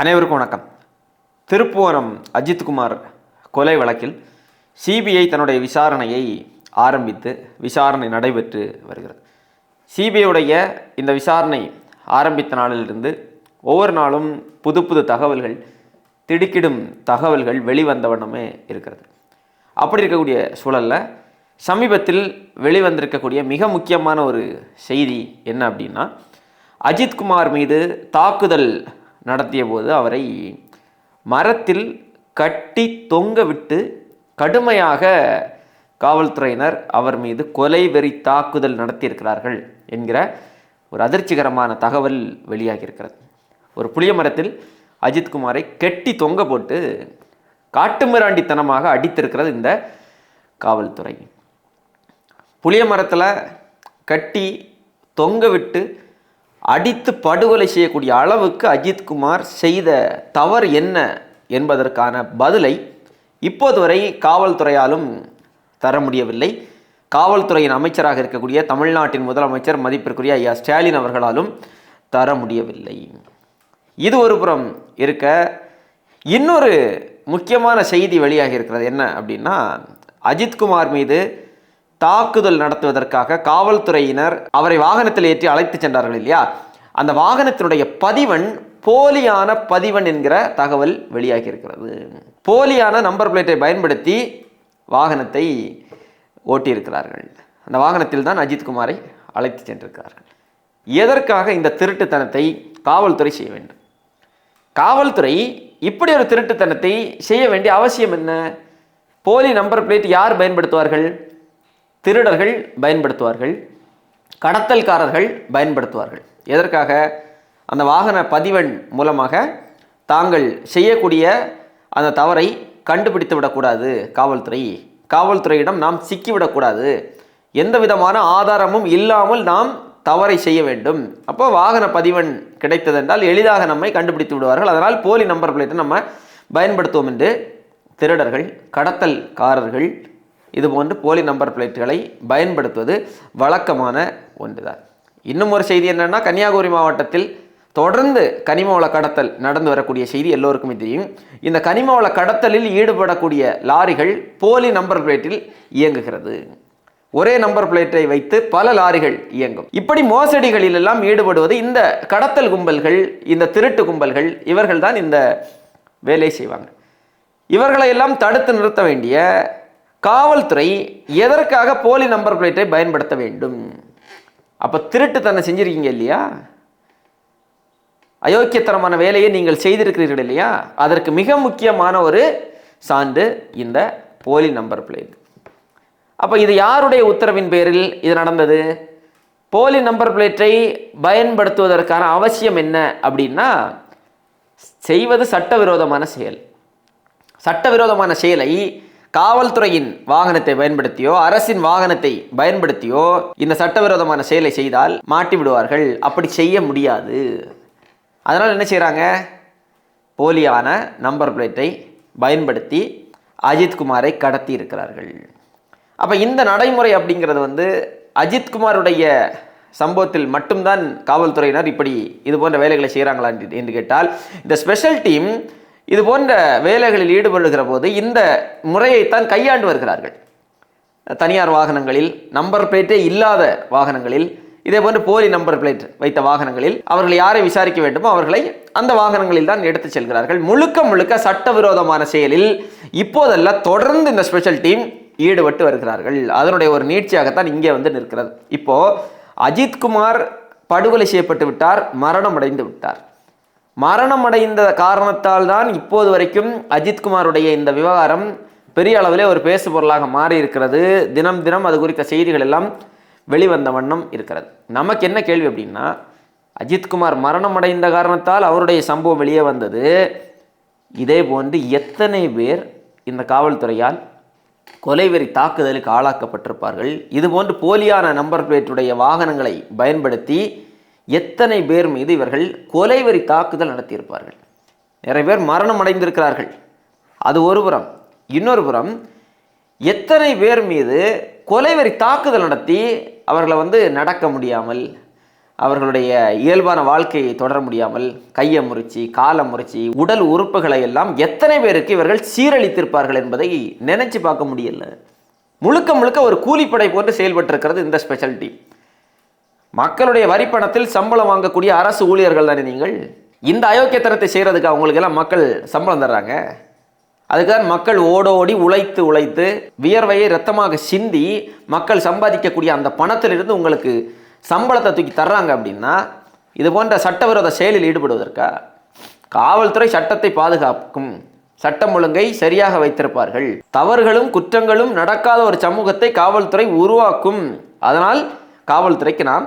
அனைவருக்கும் வணக்கம். திருப்புவனம் அஜித்குமார் கொலை வழக்கில் சிபிஐ தன்னுடைய விசாரணையை ஆரம்பித்து விசாரணை நடைபெற்று வருகிறது. சிபிஐயுடைய இந்த விசாரணை ஆரம்பித்த நாளிலிருந்து ஒவ்வொரு நாளும் புது புது தகவல்கள் திடுக்கிடும் தகவல்கள் வெளிவந்த வண்ணமே இருக்கிறது. அப்படி இருக்கக்கூடிய சூழலில் சமீபத்தில் வெளிவந்திருக்கக்கூடிய மிக முக்கியமான ஒரு செய்தி என்ன அப்படின்னா அஜித்குமார் மீது தாக்குதல் நடத்திய போது அவரை மரத்தில் கட்டி தொங்க விட்டு கடுமையாக காவல்துறையினர் அவர் மீது கொலை வெறி தாக்குதல் நடத்தியிருக்கிறார்கள் என்கிற ஒரு அதிர்ச்சிகரமான தகவல் வெளியாகியிருக்கிறது. ஒரு புளிய மரத்தில் அஜித்குமாரை கெட்டி தொங்க போட்டு காட்டுமிராண்டித்தனமாக அடித்திருக்கிறது இந்த காவல்துறை. புளிய மரத்தில் கட்டி தொங்க விட்டு அடித்து படுகொலை செய்யக்கூடிய அளவுக்கு அஜித்குமார் செய்த தவறு என்ன என்பதற்கான பதிலை இப்போது வரை காவல்துறையாலும் தர முடியவில்லை. காவல்துறையின் அமைச்சராக இருக்கக்கூடிய தமிழ்நாட்டின் முதலமைச்சர் மதிப்பிற்குரிய ஐயா ஸ்டாலின் அவர்களாலும் தர முடியவில்லை. இது ஒரு புறம் இருக்க இன்னொரு முக்கியமான செய்தி வெளியாகி இருக்கிறது என்ன அப்படின்னா அஜித்குமார் மீது தாக்குதல் நடத்துவதற்காக காவல்துறையினர் அவரை வாகனத்தில் ஏற்றி அழைத்து சென்றார்கள் இல்லையா? அந்த வாகனத்தினுடைய பதிவன் போலியான பதிவன் என்கிற தகவல் வெளியாகி இருக்கிறது. போலியான நம்பர் பிளேட்டை பயன்படுத்தி வாகனத்தை ஓட்டியிருக்கிறார்கள். அந்த வாகனத்தில் தான் அஜித்குமாரை அழைத்து சென்றிருக்கிறார்கள். எதற்காக இந்த திருட்டுத்தனத்தை காவல்துறை செய்ய வேண்டும்? காவல்துறை இப்படி ஒரு திருட்டுத்தனத்தை செய்ய வேண்டிய அவசியம் என்ன? போலி நம்பர் பிளேட் யார் பயன்படுத்துவார்கள்? திருடர்கள் பயன்படுத்துவார்கள் கடத்தல்காரர்கள் பயன்படுத்துவார்கள். எதற்காக? அந்த வாகன பதிவெண் மூலமாக தாங்கள் செய்யக்கூடிய அந்த தவறை கண்டுபிடித்து விடக்கூடாது காவல்துறை. காவல்துறையிடம் நாம் சிக்கிவிடக்கூடாது. எந்த விதமான ஆதாரமும் இல்லாமல் நாம் தவறை செய்ய வேண்டும். அப்போ வாகன பதிவெண் கிடைத்ததென்றால் எளிதாக நம்மை கண்டுபிடித்து விடுவார்கள். அதனால் போலி நம்பர் பிளேட்டை நம்ம பயன்படுத்துவோம் என்று திருடர்கள் கடத்தல்காரர்கள் இதுபோன்று போலி நம்பர் பிளேட்டுகளை பயன்படுத்துவது வழக்கமான ஒன்றுதான். இன்னும் ஒரு செய்தி என்னென்னா கன்னியாகுமரி மாவட்டத்தில் தொடர்ந்து கனிம வள கடத்தல் நடந்து வரக்கூடிய செய்தி எல்லோருக்குமே தெரியும். இந்த கனிம வள கடத்தலில் ஈடுபடக்கூடிய லாரிகள் போலி நம்பர் பிளேட்டில் இயங்குகிறது. ஒரே நம்பர் பிளேட்டை வைத்து பல லாரிகள் இயங்கும். இப்படி மோசடிகளில் எல்லாம் ஈடுபடுவது இந்த கடத்தல் கும்பல்கள் இந்த திருட்டு கும்பல்கள் இவர்கள் தான் இந்த வேலை செய்வாங்க. இவர்களை எல்லாம் தடுத்து நிறுத்த வேண்டிய காவல்துறை எதற்காக போலி நம்பர் பிளேட்டை பயன்படுத்த வேண்டும்? அப்போ திருட்டு தன்னை செஞ்சுருக்கீங்க இல்லையா? அயோக்கியத்தனமான வேலையை நீங்கள் செய்திருக்கிறீர்கள் இல்லையா? அதற்கு மிக முக்கியமான ஒரு சான்று இந்த போலி நம்பர் பிளேட். அப்போ இது யாருடைய உத்தரவின் பேரில் இது நடந்தது? போலி நம்பர் பிளேட்டை பயன்படுத்துவதற்கான அவசியம் என்ன அப்படின்னா செய்வது சட்டவிரோதமான செயல். சட்டவிரோதமான செயலை காவல்துறையின் வாகனத்தை பயன்படுத்தியோ அரசின் வாகனத்தை பயன்படுத்தியோ இந்த சட்டவிரோதமான செயலை செய்தால் மாட்டி விடுவார்கள் அப்படி செய்ய முடியாது. அதனால் என்ன செய்கிறாங்க போலியான நம்பர் பிளேட்டை பயன்படுத்தி அஜித்குமாரை கடத்தி இருக்கிறார்கள். அப்போ இந்த நடைமுறை அப்படிங்கிறது வந்து அஜித்குமாருடைய சம்பவத்தில் மட்டும்தான் காவல்துறையினர் இப்படி இது போன்ற வேலைகளை செய்கிறாங்களா என்று- என்று கேட்டால் இந்த ஸ்பெஷல் டீம் இது போன்ற வேலைகளில் ஈடுபடுகிற போது இந்த முறையைத்தான் கையாண்டு வருகிறார்கள். தனியார் வாகனங்களில் நம்பர் பிளேட்டே இல்லாத வாகனங்களில் இதே போன்று போலி நம்பர் பிளேட் வைத்த வாகனங்களில் அவர்கள் யாரை விசாரிக்க வேண்டுமோ அவர்களை அந்த வாகனங்களில் தான் எடுத்து செல்கிறார்கள். முழுக்க முழுக்க சட்டவிரோதமான செயலில் இப்போதல்ல தொடர்ந்து இந்த ஸ்பெஷல் டீம் ஈடுபட்டு வருகிறார்கள். அதனுடைய ஒரு நீட்சியாகத்தான் இங்கே வந்து நிற்கிறது. இப்போ அஜித்குமார் படுகொலை செய்யப்பட்டு விட்டார் மரணம் அடைந்து விட்டார். மரணம் அடைந்த காரணத்தால் தான் இப்போது வரைக்கும் அஜித்குமாருடைய இந்த விவகாரம் பெரிய அளவிலே ஒரு பேசு பொருளாக மாறி இருக்கிறது தினம் தினம் அது குறித்த செய்திகள் எல்லாம் வெளிவந்த வண்ணம் இருக்கிறது. நமக்கு என்ன கேள்வி அப்படின்னா அஜித்குமார் மரணம் அடைந்த காரணத்தால் அவருடைய சம்பவம் வெளியே வந்தது. இதே போன்று எத்தனை பேர் இந்த காவல்துறையால் கொலைவெறி தாக்குதலுக்கு ஆளாக்கப்பட்டிருப்பார்கள்? இதுபோன்று போலியான நம்பர் பிளேட்டுடைய வாகனங்களை பயன்படுத்தி எத்தனை பேர் மீது இவர்கள் கொலைவெறி தாக்குதல் நடத்தியிருப்பார்கள்? நிறைய பேர் மரணம் அடைந்திருக்கிறார்கள். அது ஒரு புறம். இன்னொரு புறம் எத்தனை பேர் மீது கொலைவெறி தாக்குதல் நடத்தி அவர்களை வந்து நடக்க முடியாமல் அவர்களுடைய இயல்பான வாழ்க்கையை தொடர முடியாமல் கையை முறிச்சு காலை முறிச்சு உடல் உறுப்புகளை எல்லாம் எத்தனை பேருக்கு இவர்கள் சீரழித்திருப்பார்கள் என்பதை நினைச்சு பார்க்க முடியல. முழுக்க முழுக்க ஒரு கூலிப்படை போன்று செயல்பட்டிருக்கிறது இந்த ஸ்பெஷல் டீம் மக்களுடைய வரிப்பணத்தில் சம்பளம் வாங்கக்கூடிய அரசு ஊழியர்கள் தானே நீங்கள்? இந்த அயோக்கியத்தனத்தை செய்கிறதுக்கு அவங்களுக்கெல்லாம் மக்கள் சம்பளம் தர்றாங்க? அதுக்கு தான் மக்கள் ஓடோடி உழைத்து உழைத்து வியர்வையை ரத்தமாக சிந்தி மக்கள் சம்பாதிக்கக்கூடிய அந்த பணத்திலிருந்து உங்களுக்கு சம்பளத்தை தூக்கி தர்றாங்க அப்படின்னா இது போன்ற சட்டவிரோத செயலில் ஈடுபடுவதற்கா? காவல்துறை சட்டத்தை பாதுகாக்கும் சட்டம் ஒழுங்கை சரியாக வைத்திருப்பார்கள். தவறுகளும் குற்றங்களும் நடக்காத ஒரு சமூகத்தை காவல்துறை உருவாக்கும். அதனால் காவல்துறைக்கு நாம்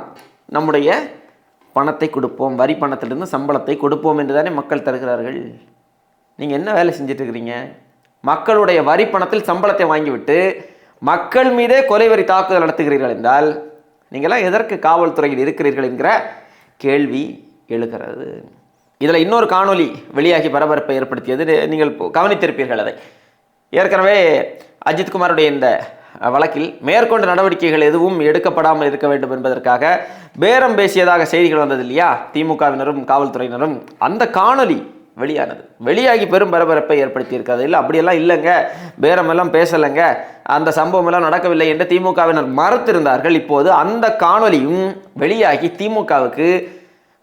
நம்முடைய பணத்தை கொடுப்போம் வரி பணத்திலிருந்து சம்பளத்தை கொடுப்போம் என்று தானே மக்கள் தருகிறார்கள். நீங்கள் என்ன வேலை செஞ்சிட்ருக்கிறீங்க? மக்களுடைய வரி பணத்தில் சம்பளத்தை வாங்கிவிட்டு மக்கள் மீதே கொலை வரி தாக்குதல் நடத்துகிறீர்கள் என்றால் நீங்களாம் எதற்கு காவல்துறையில் இருக்கிறீர்கள் என்கிற கேள்வி எழுகிறது. இதில் இன்னொரு காணொலி வெளியாகி பரபரப்பை ஏற்படுத்தியது. நீங்கள் கவனித்திருப்பீர்கள் அதை. ஏற்கனவே அஜித்குமாருடைய இந்த வழக்கில் மேற்கொண்ட நடவடிக்கைகள் எதுவும் எடுக்கப்படாமல் இருக்க வேண்டும் என்பதற்காக பேரம் பேசியதாக செய்திகள் வந்தது இல்லையா? திமுகவினரும் காவல்துறையினரும் அந்த காணொலி வெளியானது. வெளியாகி பெரும் பரபரப்பை ஏற்படுத்தி இருக்காது இல்லை அப்படியெல்லாம் இல்லைங்க. பேரமெல்லாம் பேசலைங்க. அந்த சம்பவம் எல்லாம் நடக்கவில்லை என்று திமுகவினர் மறுத்திருந்தார்கள். இப்போது அந்த காணொலியும் வெளியாகி திமுகவுக்கு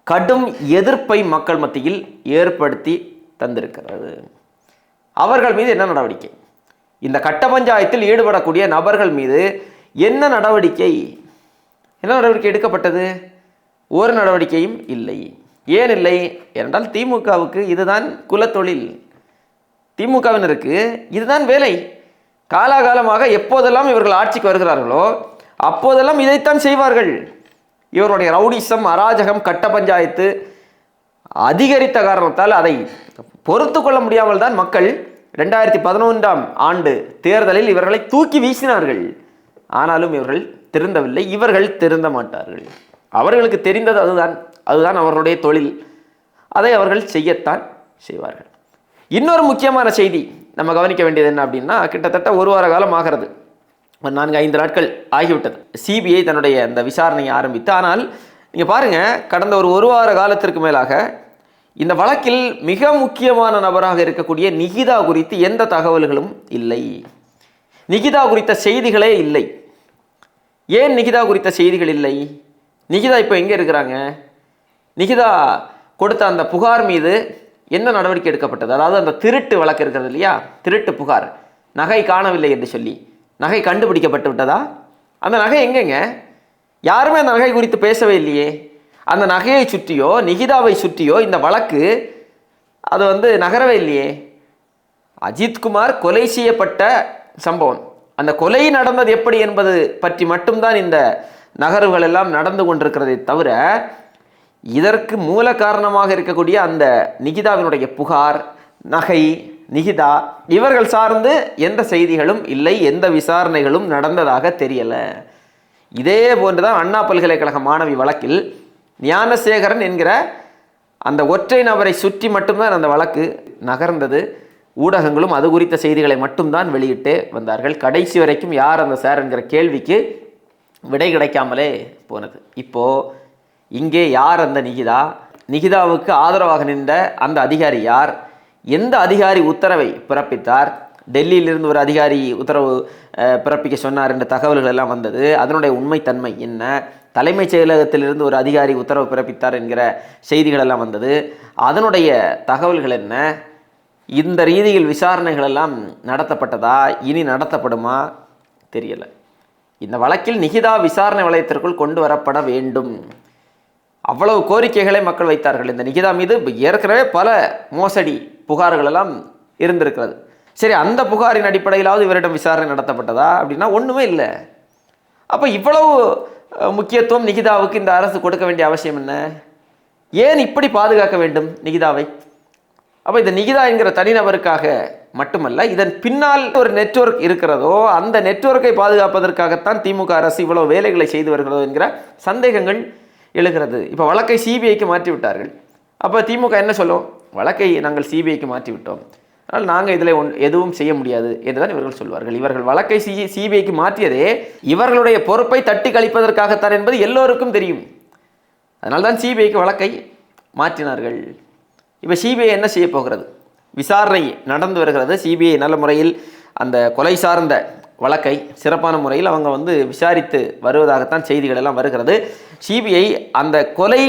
கடும் எதிர்ப்பை மக்கள் மத்தியில் ஏற்படுத்தி தந்திருக்கிறது. அவர்கள் மீது என்ன நடவடிக்கை? இந்த கட்ட பஞ்சாயத்தில் ஈடுபடக்கூடிய நபர்கள் மீது என்ன நடவடிக்கை? என்ன நடவடிக்கை எடுக்கப்பட்டது? ஒரு நடவடிக்கையும் இல்லை. ஏன் இல்லை என்றால் திமுகவுக்கு இதுதான் குலத்தொழில். திமுகவினருக்கு இதுதான் வேலை. காலாகாலமாக எப்போதெல்லாம் இவர்கள் ஆட்சிக்கு வருகிறார்களோ அப்போதெல்லாம் இதைத்தான் செய்வார்கள். இவருடைய ரவுடிசம் அராஜகம் கட்ட பஞ்சாயத்து அதிகரித்த காரணத்தால் அதை பொறுத்து கொள்ள முடியாமல் தான் மக்கள் ரெண்டாயிரத்தி பதினொன்றாம் ஆண்டு தேர்தலில் இவர்களை தூக்கி வீசினார்கள். ஆனாலும் இவர்கள் திருந்தவில்லை இவர்கள் திருந்த மாட்டார்கள். அவர்களுக்கு தெரிந்தது அதுதான் அதுதான் அவர்களுடைய தொழில். அதை அவர்கள் செய்யத்தான் செய்வார்கள். இன்னொரு முக்கியமான செய்தி நம்ம கவனிக்க வேண்டியது என்ன அப்படின்னா கிட்டத்தட்ட ஒரு வார காலம் ஆகிறது. ஒரு நான்கு ஐந்து நாட்கள் ஆகிவிட்டது. சிபிஐ தன்னுடைய அந்த விசாரணையை ஆரம்பித்து ஆனால் நீங்கள் பாருங்கள் கடந்த ஒரு ஒரு வார காலத்திற்கு மேலாக இந்த வழக்கில் மிக முக்கியமான நபராக இருக்கக்கூடிய நிகிதா குறித்து எந்த தகவல்களும் இல்லை. நிகிதா குறித்த செய்திகளே இல்லை. ஏன் நிகிதா குறித்த செய்திகள் இல்லை? நிகிதா இப்போ எங்கே இருக்கிறாங்க? நிகிதா கொடுத்த அந்த புகார் மீது என்ன நடவடிக்கை எடுக்கப்பட்டது? அதாவது அந்த திருட்டு வழக்கு இருக்கிறது இல்லையா? திருட்டு புகார். நகை காணவில்லை என்று சொல்லி. நகை கண்டுபிடிக்கப்பட்டு விட்டதா? அந்த நகை எங்கெங்க? யாருமே அந்த நகை குறித்து பேசவே இல்லையே. அந்த நகையை சுற்றியோ நிகிதாவை சுற்றியோ இந்த வழக்கு அது வந்து நகரவே இல்லையே. அஜித்குமார் கொலை செய்யப்பட்ட சம்பவம். அந்த கொலை நடந்தது எப்படி என்பது பற்றி மட்டும்தான் இந்த நகர்வுகள் எல்லாம் நடந்து கொண்டிருக்கிறதை தவிர இதற்கு மூல காரணமாக இருக்கக்கூடிய அந்த நிகிதாவினுடைய புகார் நகை நிகிதா இவர்கள் சார்ந்து எந்த செய்திகளும் இல்லை எந்த விசாரணைகளும் நடந்ததாக தெரியலை. இதே போன்றுதான் அண்ணா பல்கலைக்கழக மாணவி வழக்கில் ஞானசேகரன் என்கிற அந்த ஒற்றை நபரை சுற்றி மட்டும்தான் அந்த வழக்கு நகர்ந்தது. ஊடகங்களும் அது குறித்த செய்திகளை மட்டும்தான் வெளியிட்டு வந்தார்கள். கடைசி வரைக்கும் யார் அந்த சார் என்கிற கேள்விக்கு விடை கிடைக்காமலே போனது. இப்போது இங்கே யார் அந்த நிகிதா? நிகிதாவுக்கு ஆதரவாக நின்ற அந்த அதிகாரி யார்? எந்த அதிகாரி உத்தரவை பிறப்பித்தார்? டெல்லியிலிருந்து ஒரு அதிகாரி உத்தரவு பிறப்பிக்க சொன்னார் என்ற தகவல்கள் எல்லாம் வந்தது. அதனுடைய உண்மைத்தன்மை என்ன? தலைமைச் செயலகத்திலிருந்து ஒரு அதிகாரி உத்தரவு பிறப்பித்தார் என்கிற செய்திகள் எல்லாம் வந்தது. அதனுடைய தகவல்கள் என்ன? இந்த ரீதியில் விசாரணைகள் எல்லாம் நடத்தப்பட்டதா? இனி நடத்தப்படுமா? தெரியலை. இந்த வழக்கில் நிகிதா விசாரணை வளையத்திற்குள் கொண்டு வரப்பட வேண்டும். அவ்வளவு கோரிக்கைகளை மக்கள் வைத்தார்கள். இந்த நிகிதா மீது ஏற்கனவே பல மோசடி புகார்கள் எல்லாம் இருந்திருக்கிறது. சரி அந்த புகாரின் அடிப்படையிலாவது இவரிடம் விசாரணை நடத்தப்பட்டதா அப்படின்னா ஒன்றுமே இல்லை. அப்போ இவ்வளவு முக்கியத்துவம் நிகிதாவுக்கு இந்த அரசு கொடுக்க வேண்டிய அவசியம் என்ன? ஏன் இப்படி பாதுகாக்க வேண்டும் நிகிதாவை? அப்போ இந்த நிகிதா என்கிற தனிநபருக்காக மட்டுமல்ல இதன் பின்னால் ஒரு நெட்வொர்க் இருக்கிறதோ அந்த நெட்வொர்க்கை பாதுகாப்பதற்காகத்தான் திமுக அரசு இவ்வளோ வேலைகளை செய்து வருகிறதோ என்கிற சந்தேகங்கள் எழுகிறது. இப்போ வழக்கை சிபிஐக்கு மாற்றி விட்டார்கள் அப்போ திமுக என்ன சொல்லும்? வழக்கை நாங்கள் சிபிஐக்கு மாற்றி விட்டோம் அதனால் நாங்கள் இதில் ஒன் எதுவும் செய்ய முடியாது என்றுதான் இவர்கள் சொல்வார்கள். இவர்கள் வழக்கை சி சிபிஐக்கு மாற்றியதே இவர்களுடைய பொறுப்பை தட்டி கழிப்பதற்காகத்தான் என்பது எல்லோருக்கும் தெரியும். அதனால தான் சிபிஐக்கு வழக்கை மாற்றினார்கள். இப்போ சிபிஐ என்ன செய்ய போகிறது? விசாரணை நடந்து வருகிறது. சிபிஐ நல்ல முறையில் அந்த கொலை சார்ந்த வழக்கை சிறப்பான முறையில் அவங்க வந்து விசாரித்து வருவதாகத்தான் செய்திகள் எல்லாம் வருகிறது. சிபிஐ அந்த கொலை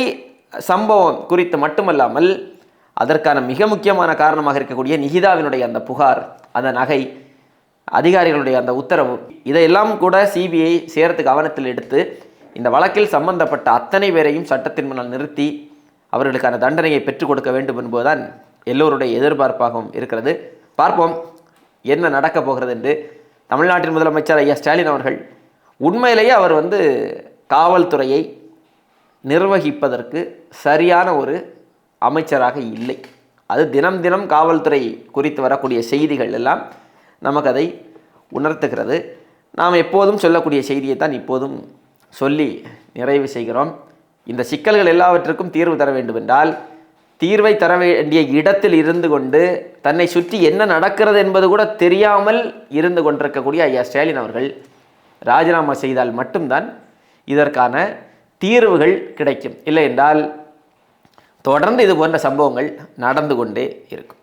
சம்பவம் குறித்து மட்டுமல்லாமல் அதற்கான மிக முக்கியமான காரணமாக இருக்கக்கூடிய நிகிதாவினுடைய அந்த புகார் அந்த நகை அதிகாரிகளுடைய அந்த உத்தரவு இதையெல்லாம் கூட சிபிஐ சேர்த்து கவனத்தில் எடுத்து இந்த வழக்கில் சம்பந்தப்பட்ட அத்தனை பேரையும் சட்டத்தின் முன்னால் நிறுத்தி அவர்களுக்கான தண்டனையை பெற்றுக் கொடுக்க வேண்டும் என்பதுதான் எல்லோருடைய எதிர்பார்ப்பாகவும் இருக்கிறது. பார்ப்போம் என்ன நடக்கப் போகிறது என்று தமிழ்நாட்டின் முதலமைச்சர் ஐயா ஸ்டாலின் அவர்கள் உண்மையிலேயே அவர் வந்து காவல்துறையை நிர்வகிப்பதற்கு சரியான ஒரு அமைச்சராக இல்லை. அது தினம் தினம் காவல்துறை குறித்து வரக்கூடிய செய்திகள் எல்லாம் நமக்கு அதை உணர்த்துகிறது. நாம் எப்போதும் சொல்லக்கூடிய செய்தியை தான் இப்போதும் சொல்லி நிறைவு செய்கிறோம். இந்த சிக்கல்கள் எல்லாவற்றுக்கும் தீர்வு தர வேண்டுமென்றால் தீர்வை தர வேண்டிய இடத்தில் இருந்து கொண்டு தன்னை சுற்றி என்ன நடக்கிறது என்பது கூட தெரியாமல் இருந்து கொண்டிருக்கக்கூடிய ஐயா ஸ்டாலின் அவர்கள் ராஜினாமா செய்தால் மட்டும்தான் இதற்கான தீர்வுகள் கிடைக்கும். இல்லை என்றால் தொடர்ந்து இது போன்ற சம்பவங்கள் நடந்து கொண்டே இருக்கும்.